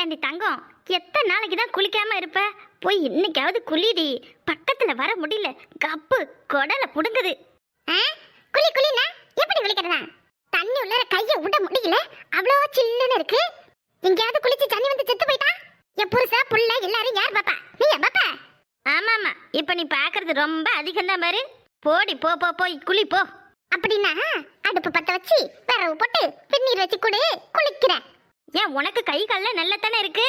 ஏண்டி தங்கம் எத்தனை நாளைக்கு தான் குளிக்காம இருப்ப? போய் இன்னைக்காவது குளிடி. பக்கத்துல வர முடியல. கப்பு குடலை புடுங்குது. குளி குளினா? எப்படி குளிக்கிறதா? தண்ணி உள்ள கைய விட முடியல. அவ்வளோ சில்லுன்னு இருக்கு. எங்கேயாவது குளிச்சு தண்ணி வந்து செத்து போயிட்டா? என் புருஷா புள்ள எல்லாரும் யார் பாப்பா? நீங்க பாப்பா? ஆமா ஆமா. இப்ப நீ பாக்குறது ரொம்ப அதிகம் தான் பாரு. போடி போ போ போய் குளி போ. அப்படின்னா அடுப்பு பத்த வச்சு விரவு போட்டு வெந்நீர் வச்சு குடு. குளிக்கிறேன். ஏன் உனக்கு கை கால்ல நல்லா தானே இருக்கு?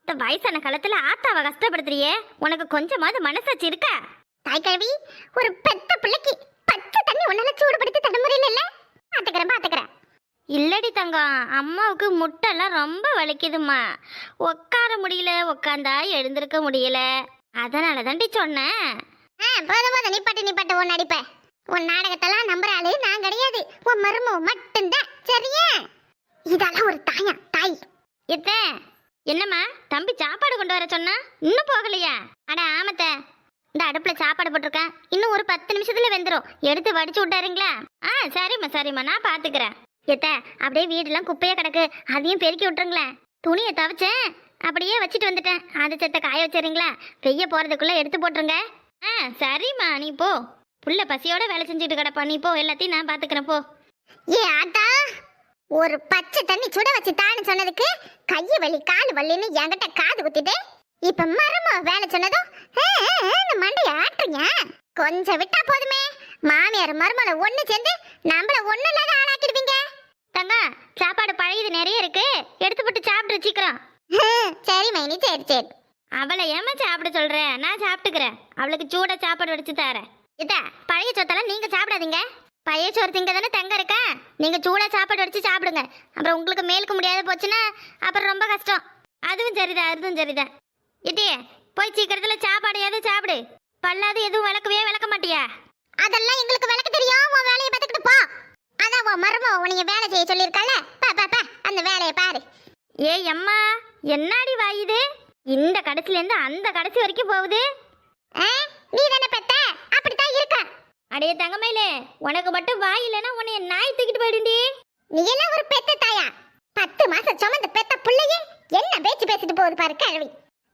இந்த வயசான காலத்துல ஆத்தாவை கஷ்டப்படுத்துறியே. உனக்கு கொஞ்சமாவது மனசாட்சி இருக்கா? தாய் கழுவி ஒரு பெத்த பிள்ளைக்கு பச்சை தண்ணி உன்னால சூடுபடுத்தி தர முடியல இல்ல? பாத்துக்கிறேன் பாத்துக்கிறேன். இல்லடி தங்கம் அம்மாவுக்கு முட்டெல்லாம் ரொம்ப வலிக்குதும்மா. உட்கார முடியல உட்காந்தா எழுந்திருக்க முடியல. அதனால தாண்டி சொன்னேன் போதும் போதும். நிப்பாட்டு நிப்பாட்டு. உன் நடிப்ப. உன் நாடகத்தெல்லாம் நம்புற ஆளு நான் கிடையாது. உன் மருமோ மட்டும்தான். சரியா? இதெல்லாம் ஒரு தாயா தாய் எத்த? என்னம்மா? தம்பி சாப்பாடு கொண்டு வர சொன்னா இன்னும் போகலையா? அட ஆமத்த. இந்த அடுப்புல சாப்பாடு போட்டிருக்கேன். இன்னும் ஒரு பத்து நிமிஷத்துல வெந்துடும் எடுத்து வடிச்சு விட்டாருங்களா? ஆ சரிம்மா சரிம்மா. நான் பாத்துக்கிறேன். எத்த அப்படியே வீடெல்லாம் குப்பையா கிடக்கு. அதையும் பெருக்கி விட்டுருங்களேன். துணியை துவைச்சேன். அப்படியே வச்சுட்டு வந்துட்டேன். அது செத்த காய வச்சுறீங்களா வெய்ய போறதுக்குள்ள எடுத்து போட்டுருங்க. ஆ சரிம்மா நீ போ. புள்ள பசியோட வேலை செஞ்சுட்டு கிடப்பா. நீ போ எல்லாத்தையும் நான் பாத்துக்கிறேன் போ. ஏ ஆத்தா. ஒரு பச்சை தண்ணி சுட வச்சு தான்னு சொன்னதுக்கு கைய வலி கால் வலின்னு என்கிட்ட காது குத்திட்டு இப்ப மரமா வேலை சொன்னதும் மண்டைய ஆட்டுறீங்க? கொஞ்சம் விட்டா போதுமே. மாமியார் மருமலை ஒண்ணு சேர்ந்து நம்மள ஒண்ணு இல்லாத ஆளாக்கிடுவீங்க. தங்க சாப்பாடு பழையது நிறைய இருக்கு. எடுத்து போட்டு சாப்பிட்டு சீக்கிரம். சரி மைனி சரி சரி. அவளை ஏமா சாப்பிட சொல்றேன் நான் சாப்பிட்டுக்கிறேன். அவளுக்கு சூட சாப்பாடு வடிச்சு தரேன். இதா பழைய சொத்தெல்லாம் நீங்க சாப்பிடாதீங்க. பழைய சோறு திங்க தானே தங்க இருக்கா? நீங்கள் சூடாக சாப்பாடு வச்சு சாப்பிடுங்க. அப்புறம் உங்களுக்கு மேலுக்கு முடியாத போச்சுன்னா அப்புறம் ரொம்ப கஷ்டம். அதுவும் சரிதான் அதுவும் சரிதான். இட்டியே போய் சீக்கிரத்தில் சாப்பாடையாவது சாப்பிடு. பல்லாது எதுவும் விளக்கவே விளக்க மாட்டியா? அதெல்லாம் எங்களுக்கு விளக்க தெரியும் உன் வேலையை பார்த்துக்கிட்டு போ. அதான் உன் மருமோ உனைய வேலை செய்ய சொல்லியிருக்கல பா பா பா அந்த வேலையை பாரு. ஏய் அம்மா என்னாடி வாயுது இந்த கடைசிலேருந்து அந்த கடைசி வரைக்கும் போகுது. நீ தானே அடைய தங்கமயிலே உனக்கு மட்டும் வாய் இல்லைன்னா உன்னைய நாய் தூக்கிட்டு போயிடுண்டி நீ என்ன ஒரு பெத்த தாயா? பத்து மாசம் சுமந்த பெத்த பிள்ளையே? என்ன பேச்சு பேசிட்டு போகுது பாரு கழுவி.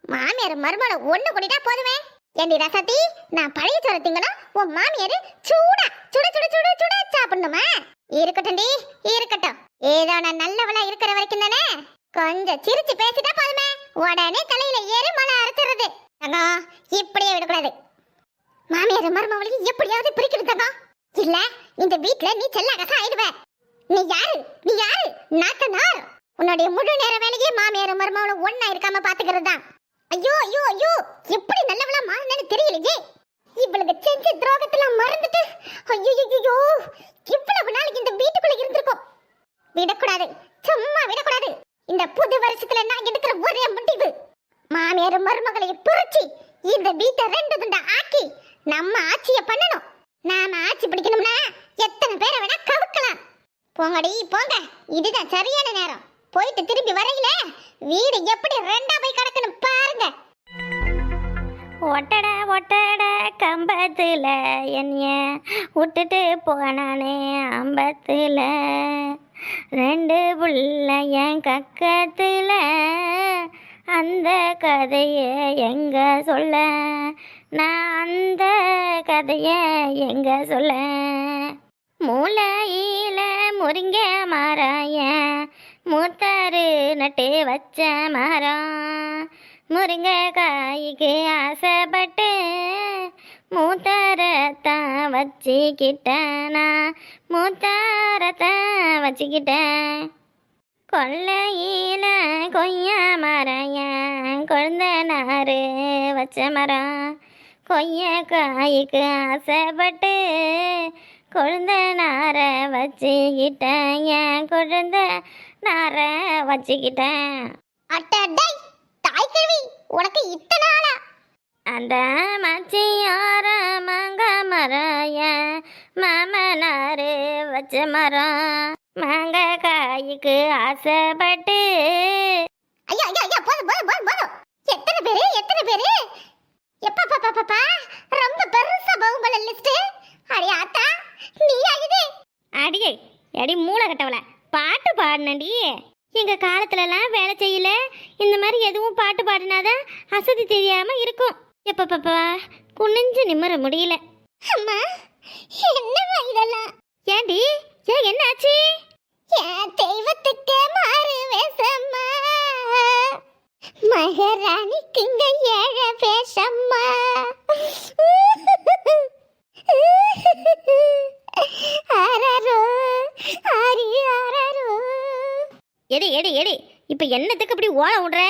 மாமியார் மருமகளை ஒண்ணு கூட்டிட்டா போதுமே? ஏண்டி ரசதி நான் பழைய சோறு திங்கணும் உன் மாமியார் சூடா சுட சுட சுட சுட சாப்பிடணுமா? இருக்கட்டும்டி இருக்கட்டும். ஏதோ நான் நல்லவளா இருக்கிற வரைக்கும் தானே? கொஞ்சம் சிரிச்சு பேசிட்டா போதுமே. உடனே தலையில ஏறி மலை அரைச்சிடுறது. தங்கம் இப்படியே விடக்கூடாது. மாமியார் மருமவளையும் எப்படியாவது பிரிக்கிறது இல்ல இந்த வீட்ல நீ செல்லாகசா ஆயிடுவ. நீ யாரு? நீ யாரு? நாத்தனார். உன்னுடைய முழு நேர வேலையே மாமியார் மருமவளும் ஒண்ணா இருக்காம பாத்துக்கிறது ஐயோ ஐயோ ஐயோ எப்படி நல்லவளா மாறினு தெரியலையே. இவளுக்கு செஞ்ச துரோகத்தெல்லாம் மறந்துட்டு ஐயோ ஐயோ இவ்வளவு நாளைக்கு இந்த வீட்டுக்குள்ள இருந்திருக்கோம். விடக்கூடாது சும்மா விடக்கூடாது. இந்த புது வருஷத்துல நான் எடுக்கிற ஒரே முடிவு. மாமியார் மருமகளை பிரிச்சு இந்த வீட்டை ரெண்டு துண்டா ஆக்கி நம்ம ஆட்சிய பண்ணணும். நாம ஆட்சி பிடிக்கணும்னா எத்தனை பேரை வேணா கவுக்கலாம். போங்கடி போங்க. இதுதான் சரியான நேரம். போயிட்டு திரும்பி வரையில வீடு எப்படி ரெண்டா போய் கிடக்குன்னு பாருங்க. ஒட்டட ஒட்டட கம்பத்தில் என்னைய விட்டுட்டு போனானே அம்பத்தில். ரெண்டு புள்ள என் கக்கத்தில். அந்த கதையை எங்க சொல்ல? நான் அந்த கதையை எங்க சொல்ல? மூளையில முருங்க மாறாய மூத்தாரு நட்டு வச்ச மரம் முருங்க காய்க்கு ஆசைப்பட்டு மூத்தாரத்தான் வச்சுக்கிட்டேன்? நான் மூத்தாரத்தான் வச்சுக்கிட்டேன் கொள்ளையில கொய்யா மரம் குழந்த நாறு வச்ச மரம் கொய்யா காய்க்கு ஆசைப்பட்டு குழந்த நார வச்சுக்கிட்டேன். என் குழந்த நார வச்சுக்கிட்டேன்? அட்டடை தாய் கிழவி உனக்கு இத்தனை அந்த மச்சியார மங்க மரம் என் மாமனாரு வச்ச மரம். மாங்க காய்க்கு ஆசைப்பட்டு ஐயோ ஐயோ ஐயோ போதும் போதும் போதும் போதும். எத்தனை பேரு எத்தனை பேரு? பாப்பா ரொம்ப பெருசா பவுங்கள லிஸ்ட் அடி ஆத்தா நீயா இது அடியே அடி மூளை கட்டவள. பாட்டு பாடினடி எங்க காலத்துலலாம் வேலை செய்யல. இந்த மாதிரி எதுவும் பாட்டு பாடினாதான் அசதி தெரியாம இருக்கும். எப்பப்பப்பா குனிஞ்சு நிம்மற முடியல. அம்மா என்னம்மா இதெல்லாம்? ஏண்டி ஏன் என்ன ஆச்சு என் தெய்வத்துக்கு மாறு வேசம்மா மகாராணிக்கு இங்க ஏழ வேஷம்மா ஆராரோ ஆரி ஆராரோ எடி எடி எடி இப்ப என்னத்துக்கு இப்படி ஓட விடுற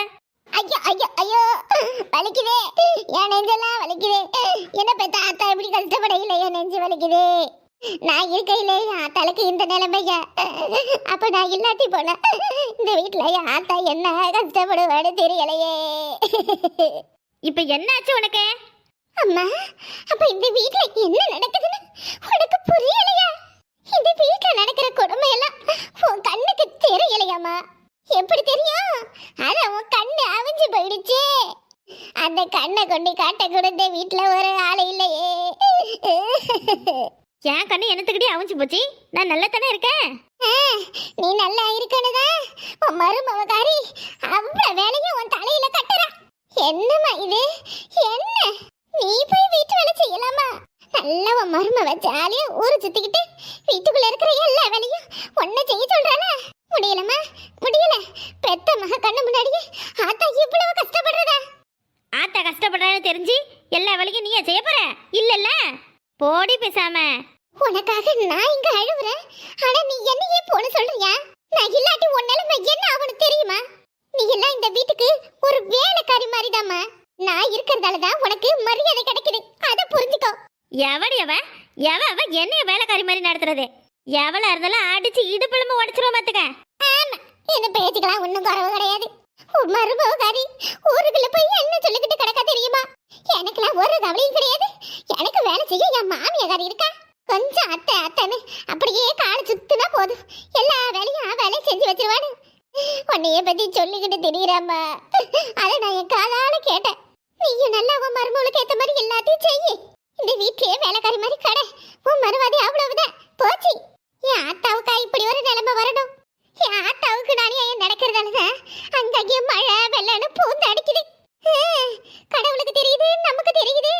ஐயோ ஐயோ ஐயோ வலிக்குதே. என் நெஞ்செல்லாம் வலிக்குதே. என்ன பெத்த ஆத்தா இப்படி கஷ்டப்படையில என் நெஞ்சு வலிக்குதே. நான் இருக்கையிலே என் ஆத்தாளுக்கு இந்த நிலைமைய அப்ப நான் இல்லாட்டி போன இந்த வீட்டுல என் ஆத்தா என்ன கஷ்டப்படுவான்னு தெரியலையே. இப்ப என்னாச்சு உனக்கு? அம்மா அப்ப இந்த வீட்ல என்ன நடக்குதுன்னு உனக்கு புரியலையா? இந்த வீட்ல நடக்கிற கொடுமை எல்லாம் உன் கண்ணுக்கு தெரியலையாம்மா. எப்படி தெரியும்? அத உன் கண்ணு அவிஞ்சு போயிடுச்சு. அந்த கண்ணை கொண்டு காட்ட கொடுத்த வீட்ல ஒரு ஆளு இல்லையே. என் கண்ணு என்னத்துக்கிட்டே அவிஞ்சு போச்சு? நான் நல்லா தானே இருக்கேன் நீ நல்லா இருக்கணுதான் உன் மருமவகாரி அவ்வளவு வேலையும் உன் தலையில கட்டுற. என்னம்மா இது? என்ன? நீ போய் வீட்டு வேலை செய்யலாமா? நல்ல உன் மருமவ ஜாலியா ஊரு சுத்திக்கிட்டு வீட்டுக்குள்ள இருக்கிற எல்லா வேலையும் ஒன்ன செய்ய சொல்றானா முடியலம்மா முடியல. பெத்த மக கண்ணு முன்னாடியே ஆத்தா இவ்வளவு கஷ்டப்படுறதா? ஆத்தா கஷ்டப்படுறான்னு தெரிஞ்சு எல்லா வேலையும் நீயே செய்ய போற? இல்லல்ல. போடி பேசாம. உனக்காக நான் இங்க அழுவுறேன். ஆனா நீ என்னையே போன சொல்றியா? நான் இல்லாட்டி உன் நிலைமை என்ன ஆகணும் தெரியுமா? நீ எல்லாம் இந்த வீட்டுக்கு ஒரு வேலைக்காரி மாதிரிதாம்மா. நான் இருக்கிறதால தான் உனக்கு மரியாதை கிடைக்குது. அதை புரிஞ்சுக்கோ. எவடி அவ? எவ அவ என்னைய வேலைக்காரி மாதிரி நடத்துறது? எவளா இருந்தாலும் அடிச்சு இடுப்பிழம்பு உடச்சிருவோம் பாத்துக்க. ஆமா என்ன பேச்சுக்கலாம் ஒண்ணும் குறவு கிடையாது. மருமகாரி ஊருக்குள்ள போய் என்ன சொல்லிக்கிட்டு கிடக்கா தெரியுமா? எனக்குலாம் ஒரு கவலையும் கிடையாது. எனக்கு வேலை செய்ய என் மாமியார் இருக்கா? கொஞ்சம் அத்தை அத்தைன்னு அப்படியே காலை சுத்தினா போதும். எல்லா வேலையும் ஆ வேலையும் செஞ்சு வச்சிருவானு உன்னைய பத்தி சொல்லிக்கிட்டு திடீராம்மா அதை நான் என் காலால கேட்டேன். நீயும் நல்லா உன் மருமகளுக்கு ஏத்த மாதிரி எல்லாத்தையும் செய்யி. இந்த வீட்லயே வேலைக்காரி மாதிரி கடை உன் மருவாதி அவ்வளவுதான் போச்சு என் ஆத்தாவுக்கா இப்படி ஒரு நிலைமை வரணும் என் ஆத்தாவுக்கு நானே ஏன் நடக்கிறதாலதான் அங்கங்கே மழை வெள்ளன்னு பூந்து அடிக்குது ஆ, கடவுளுக்கு தெரியுது நமக்கு தெரியுது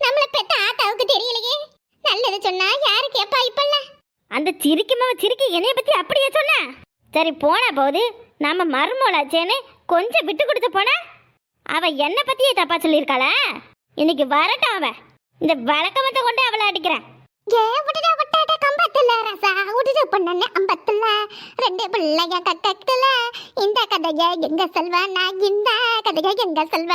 நம்மள பெத்த ஆத்தாவுக்கு தெரியலையே நல்லது சொன்னா யாரு கேப்பா இப்பல்ல அந்த சிரிக்குமாவ சிரிக்கி என்னைய பத்தி அப்படியே சொன்ன சரி போன போது நாம மருமோளாச்சேன்னு கொஞ்சம் விட்டு கொடுத்து போனா அவ என்ன பத்தியே தப்பா சொல்லியிருக்காளா இன்னைக்கு வரட்டும் அவ இந்த வழக்கமத்தை கொண்டு அவளை அடிக்கிறேன் கம்பத்துல ரசா உடுது பொண்ணு அம்பத்துல ரெண்டு பிள்ளைங்க கட்டத்துல இந்த கதைய எங்க செல்வ நான் இந்த கதைய எங்க செல்வ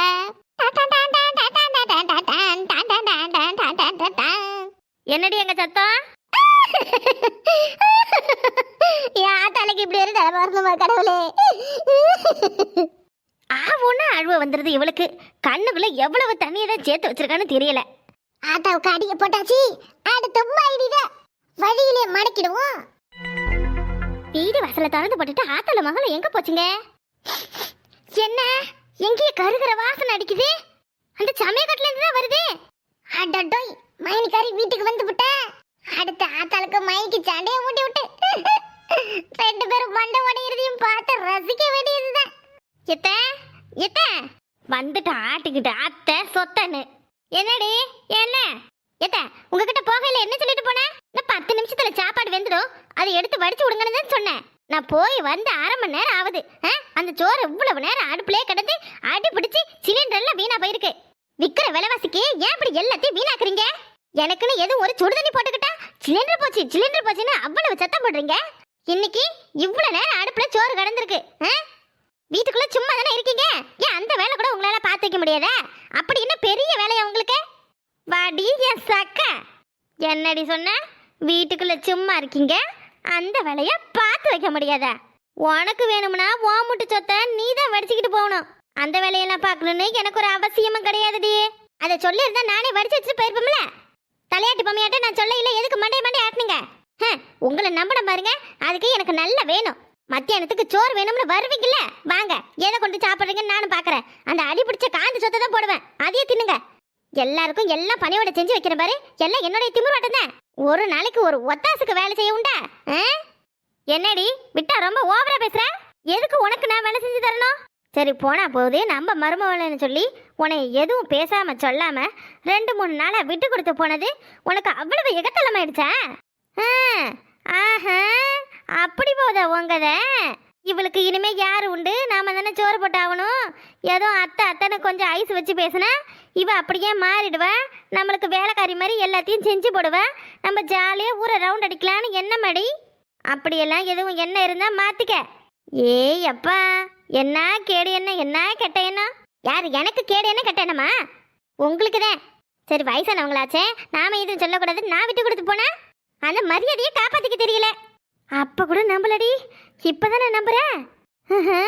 என்னடி எங்க சத்தம் என் தலைக்கு இப்படி ஒரு தலைமை வரணுமா கடவுளே. ஆவுன்னா அழுவ வந்துருது இவளுக்கு. கண்ணுக்குள்ள எவ்வளவு தண்ணியை தான் சேர்த்து வச்சிருக்கான்னு தெரியல. ஆத்தாவுக்கு அடிக்க போட்டாச்சு. அடுத்து மைடித வழியிலே மடக்கிடுவோம். வீடு வாசல திறந்து போட்டுட்டு ஆத்தால மகளும் எங்க போச்சுங்க? என்ன? எங்கேயே கருகிற வாசனை அடிக்குது. அந்த சமயக்கட்டுல இருந்து தான் வருது. அடடோய் மைனிக்காரி வீட்டுக்கு வந்து விட்ட அடுத்த ஆத்தாளுக்கு மைக்கு சண்டையை மூட்டி விட்டு ரெண்டு பேரும் மண்டை உடையிறதையும் பார்த்து ரசிக்க வேண்டியதுதான். எத்த எத்த? வந்துட்டு ஆட்டிக்கிட்டு அத்தை சொத்தன்னு. என்னடி என்ன? எத்த உங்ககிட்ட போகையில என்ன சொல்லிட்டு போன? இன்னும் பத்து நிமிஷத்துல சாப்பாடு வெந்துடும் அதை எடுத்து வடிச்சு விடுங்கன்னு சொன்னேன். நான் போய் வந்து அரை மணி நேரம் ஆகுது. அந்த சோறு இவ்வளவு நேரம் அடுப்புலயே கிடந்து அடி பிடிச்சு சிலிண்டர் எல்லாம் வீணா போயிருக்கு. விக்கிற விலைவாசிக்கு ஏன் இப்படி எல்லாத்தையும் வீணாக்குறீங்க? எனக்குன்னு எதுவும் ஒரு சுடு தண்ணி போட்டுக்கிட்டா? சிலிண்டர் போச்சு சிலிண்டர் போச்சுன்னு அவ்வளவு சத்தம் போடுறீங்க? இன்னைக்கு இவ்வளவு நேரம் அடுப்புல சோறு கடந்திருக்கு ஆ? வீட்டுக்குள்ள சும்மா தானே இருக்கீங்க? ஏன் அந்த வேலை கூட உங்களால பார்த்து வைக்க முடியாதா? அப்படி என்ன பெரிய வேலையா உங்களுக்கு? வாடி என் சக்க. என்னடி சொன்ன? வீட்டுக்குள்ள சும்மா இருக்கீங்க? அந்த வேலைய பார்த்து வைக்க முடியாதா? உனக்கு வேணும்னா ஓ முட்டு சொத்தை நீ தான் வடிச்சுக்கிட்டு போகணும். அந்த வேலையெல்லாம் பார்க்கணும்னு எனக்கு ஒரு அவசியமும் கிடையாதுடி. அதை சொல்லியிருந்தா நானே வடிச்சு வச்சுட்டு போயிருப்போம்ல. தலையாட்டு பொம்மையாட்ட நான் சொல்ல இல்லை எதுக்கு மண்டை மண்டை ஆட்டினீங்க? உங்களை நம்பணும் பாருங்க. அதுக்கு எனக்கு நல்ல வேணும். மத்தியானத்துக்கு சோறு வேணும்னு வருவீங்கல்ல? வாங்க. எதை கொண்டு சாப்பிட்றீங்கன்னு நானும் பார்க்குறேன். அந்த அடி பிடிச்ச காந்த சொத்தை தான் போடுவேன். அதையே தின்னுங்க. எல்லாருக்கும் எல்லாம் பணியோட செஞ்சு வைக்கிற பாரு. எல்லாம் என்னுடைய திமிர்வாட்டம் தான். ஒரு நாளைக்கு ஒரு ஒத்தாசுக்கு வேலை செய்ய உண்டா? ஆ? என்னடி விட்டா ரொம்ப ஓவரா பேசுற? எதுக்கு உனக்கு நான் வேலை செஞ்சு தரணும்? சரி போனா போகுது. நம்ம மருமவளன்னு சொல்லி உன்னை எதுவும் பேசாம சொல்லாம ரெண்டு மூணு நாளா விட்டு கொடுத்து போனது உனக்கு அவ்வளவு எகத்தலமாயிடுச்சா? ஆஹா அப்படி போதா உங்கத? இவளுக்கு இனிமே யார் உண்டு? நாம தானே சோறு போட்டாகணும் ஏதோ அத்தை அத்தனை கொஞ்சம் ஐஸ் வச்சு பேசுனா இவ அப்படியே மாறிடுவா. நம்மளுக்கு வேலைக்காரி மாதிரி எல்லாத்தையும் செஞ்சு போடுவா. நம்ம ஜாலியாக ஊரை ரவுண்ட் அடிக்கலான்னு என்ன மடி? அப்படியெல்லாம் எதுவும் என்ன இருந்தா மாத்திக்க. ஏய் அப்பா என்ன கேடு என்ன? என்ன கெட்ட என்ன? யார் எனக்கு கேடு என்ன கெட்ட என்னம்மா? உங்களுக்கு தான். சரி வயசானவங்களாச்சே. நாம எதுவும் சொல்லக்கூடாது. நான் விட்டு கொடுத்து போனேன் அந்த மரியாதையை காப்பாற்றிக்க தெரியல. அப்போ கூட நம்பலடி. இப்பதானே நம்புறேன் ஆஹா,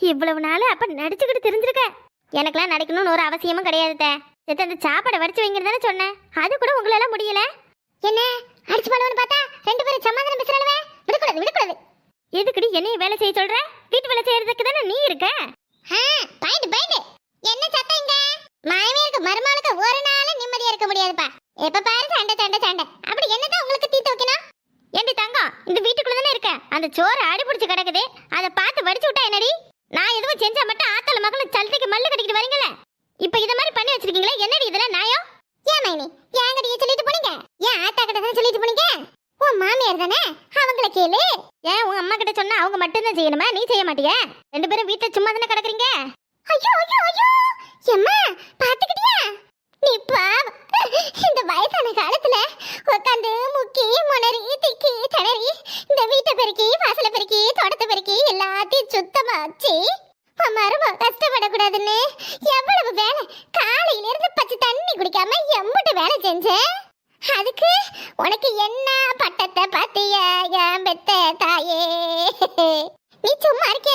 இவ்வளவு நாள் அப்போ நடிச்சுக்கிட்டு தெரிஞ்சிருக்க. எனக்கெல்லாம் நடிக்கணும்னு ஒரு அவசியமும் கிடையாது தே. அந்த சாப்பாடை வடிச்சு வைங்கிறது தானே சொன்னேன். அது கூட உங்களால முடியல. என்ன? அடிச்சு பண்ணுவோன்னு பார்த்தா ரெண்டு பேரும் சமாதானம் பேசுறாளுவே. விடக்கூடாது விடக்கூடாது. எதுக்குடி என்னைய வேலை செய்ய சொல்ற? வீட்டு வேலை செய்யறதுக்கு தானே நீ இருக்க? பாயிண்ட் பாயிண்ட் என்ன சத்தம் இங்க? மாமியாருக்கு மருமகளுக்கு ஒரு நாள் நிம்மதியா இருக்க முடியாதுப்பா. எப்ப பாரு சண்டை சண்டை சண்டை. அப்படி என்னதான் உங்களுக்கு தீத்து வைக்கணும் ஏண்டி தங்கம் இந்த வீட்டுக்குள்ள தானே இருக்க? அந்த சோறு அடி பிடிச்சு கிடக்குது அதை பார்த்து வடிச்சு விட்டா என்னடி? நான் எதுவும் செஞ்சா மட்டும் ஆத்தல மகளும் சல்தைக்கு மல்லு கட்டிக்கிட்டு வரீங்களே இப்ப இத மாதிரி பண்ணி வச்சிருக்கீங்களே என்னடி இதெல்லாம் நியாயம் ஏன் மைனி ஏன் கடிய சொல்லிட்டு போனீங்க ஏன் ஆத்தா கிட்ட தான் சொல்லிட்டு போனீங்க உன் மாமியார் தானே அவங்கள கேளு ஏன் உங்க அம்மா கிட்ட சொன்னா அவங்க மட்டும் தான் செய்யணுமா நீ செய்ய மாட்டியா ரெண்டு பேரும் வீட்டுல சும்மா தானே கிடக்குறீங்க ஐயோ ஐயோ ஐயோ! எம்மா பாத்துக்கிட்டியா நீ பாவ இந்த வயசான காலத்துல உட்காந்து முக்கி முனறி திக்கி திணறி இந்த வீட்டை பெருக்கி வாசலை பெருக்கி தோட்டத்தை பெருக்கி எல்லாத்தையும் சுத்தமா வச்சு உன் கஷ்டப்படக்கூடாதுன்னு எவ்வளவு வேலை காலையில இருந்து பச்சை தண்ணி குடிக்காம எம்புட்டு வேலை செஞ்சேன் அதுக்கு உனக்கு என்ன பட்டத்தை பாத்திய என் பெத்த தாயே? நீ சும்மா இருக்க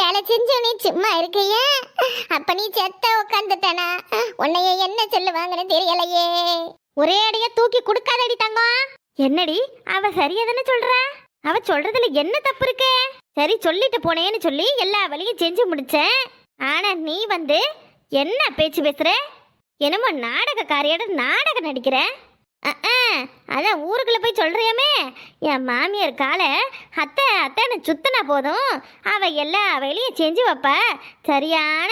வேலை செஞ்சு நீ சும்மா இருக்கிய? அப்ப நீ செத்த உட்காந்துட்டனா உன்னைய என்ன சொல்லுவாங்கன்னு தெரியலையே. ஒரே அடியா தூக்கி கொடுக்காதடி தங்கம் என்னடி அவ சரியா தானே சொல்றா? அவ சொல்றதுல என்ன தப்பு இருக்கு? சரி சொல்லிட்டு போனேன்னு சொல்லி எல்லா வேலையும் செஞ்சு முடிச்சேன். ஆனா நீ வந்து என்ன பேச்சு பேசுற? என்னமோ நாடகக்காரியோட நாடகம் நடிக்கிற? அதான் ஊருக்குள்ள போய் சொல்றியாமே? என் மாமியார் காலை அத்தை அத்தைன்னு சுத்தினா போதும். அவ எல்லா வேலையும் செஞ்சு வைப்ப. சரியான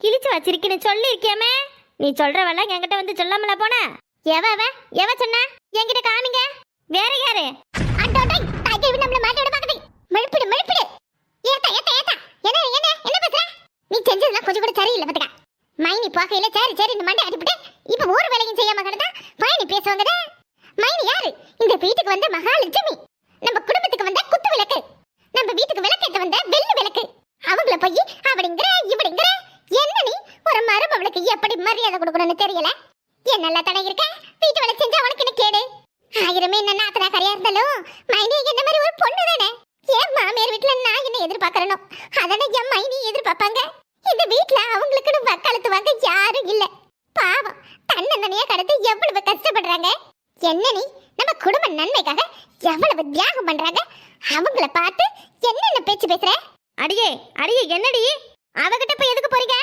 கிழிச்சு வச்சிருக்கேன்னு சொல்லியிருக்கியாமே? நீ சொல்றவெல்லாம் என்கிட்ட வந்து சொல்லாமல போன? எவ அவ? எவ சொன்ன? என்கிட்ட காமிங்க. வேற யாரு? என்ன என்ன என்ன நீ செஞ்சதெல்லாம் கொஞ்சம் கூட சரியில்லை பார்த்துக்கா. மைனி பாக்கையில சரி சரி இந்த மண்டை அடிப்பிட்டு இப்ப ஒரு வேலையும் செய்யாம கிடந்தா மைனி பேசுவாங்கடா மைனி யாரு? இந்த வீட்டுக்கு வந்த மகாலட்சுமி. நம்ம குடும்பத்துக்கு வந்த குத்து விளக்கு. நம்ம வீட்டுக்கு விளக்கேத்த வந்த வெள்ளி விளக்கு. அவங்கள போய் அப்படிங்கிற இப்படிங்கிற என்ன நீ? ஒரு மருமவளுக்கு எப்படி மரியாதை கொடுக்கணும்னு தெரியல? என் நல்லா தடை இருக்கேன் வீட்டு வேலை செஞ்சா உனக்கு என்ன கேடு ஆயிரமே என்ன நாத்தனா கரையா இருந்தாலும் மைனி என்ன மாதிரி ஒரு பொண்ணு தானே என் மாமியார் வீட்டுல நான் என்ன எதிர்பார்க்கறனோ அதானே என் மைனி எதிர்பார்ப்பாங்க இந்த வீட்டுல அவங்களுக்குன்னு வக்காலத்து வாங்க யாரும் இல்ல பாவம் தன்னந்தனியா கடந்து எவ்வளவு கஷ்டப்படுறாங்க? என்ன நீ? நம்ம குடும்ப நன்மைக்காக எவ்வளவு தியாகம் பண்றாங்க? அவங்கள பார்த்து என்னென்ன பேச்சு பேசுற? அடியே அடியே என்னடி? அவகிட்ட போய் எதுக்கு போறீங்க?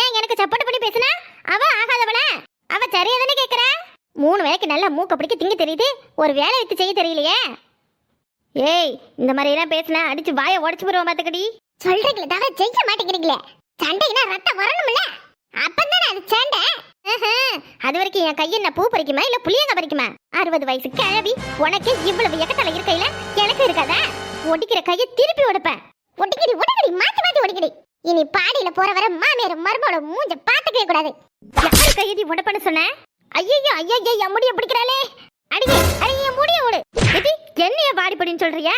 ஏன் எனக்கு சப்போர்ட் பண்ணி பேசுனா? அவ ஆகாதவள? அவ சரியா தானே கேக்குறா? மூணு வேலைக்கு நல்லா மூக்க பிடிக்க திங்க தெரியுது. ஒரு வேலை எடுத்து செய்ய தெரியலையே. ஏய் இந்த மாதிரி எல்லாம் பேசினா அடிச்சு வாயை உடைச்சு போடுவோம் பாத்துக்கடி. சொல்றீங்களே தவிர செய்ய மாட்டேங்கிறீங்களே. சண்டைனா ரத்தம் வரணும்ல அப்பதானே அது சண்டை ஆஹா, அது வரைக்கும் என் கை என்ன பூ பறிக்குமா? இல்ல புளியங்க பறிக்குமா? அறுபது வயசு கிழவி உனக்கு இவ்வளவு எக்கத்தல இருக்கையில எனக்கு இருக்காதா? ஒடிக்கிற கையை திருப்பி உடைப்பேன். ஒடிக்கடி ஒடிக்கடி மாத்தி மாத்தி ஒடிக்கடி. இனி பாடியில போற வர மாமியார் மருமோட மூஞ்ச பாத்துக்கவே கூடாது. யாரு கையதி உடைப்பன்னு சொன்ன? ஐயோ ஐயோ என் முடிய பிடிக்கிறாளே. அடியே அடியே முடிய ஓடு. இது என்னைய வாடிப்படின்னு சொல்றியா?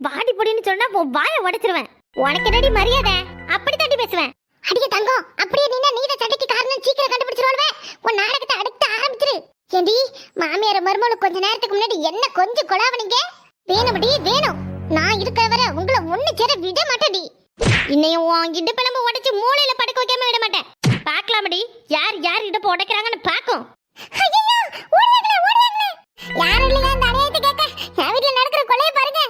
வாடிப்படின்னு சொன்னா உன் வாயை உடைச்சிருவேன். உனக்கு என்னடி மரியாதை? அப்படி தட்டி பேசுவேன். அடியே தங்கம் அப்படியே நின்னா நீத சண்டைக்கு காரணம் சீக்கிரம் கண்டுபிடிச்சிருவாளுவே. உன் நாடகத்தை அடுத்து ஆரம்பிச்சிரு. ஏண்டி மாமியார் மருமகளுக்கு கொஞ்ச நேரத்துக்கு முன்னாடி என்ன கொஞ்சம் கொலாவனீங்க? வேணும்படி வேணும். நான் இருக்கிற வரை உங்களை ஒண்ணு சேர விட மாட்டேன்டி. இன்னையும் உன் இடுப்பை நம்ம உடைச்சு மூளையில படுக்க வைக்காம விட மாட்டேன். பார்க்கலாமடி. யார் யார் இடுப்பு உடைக்கிறாங்கன்னு பார்க்கும். யாரும் இல்லையா அந்த கேட்க என் நடக்கிற கொலையை பாருங்க.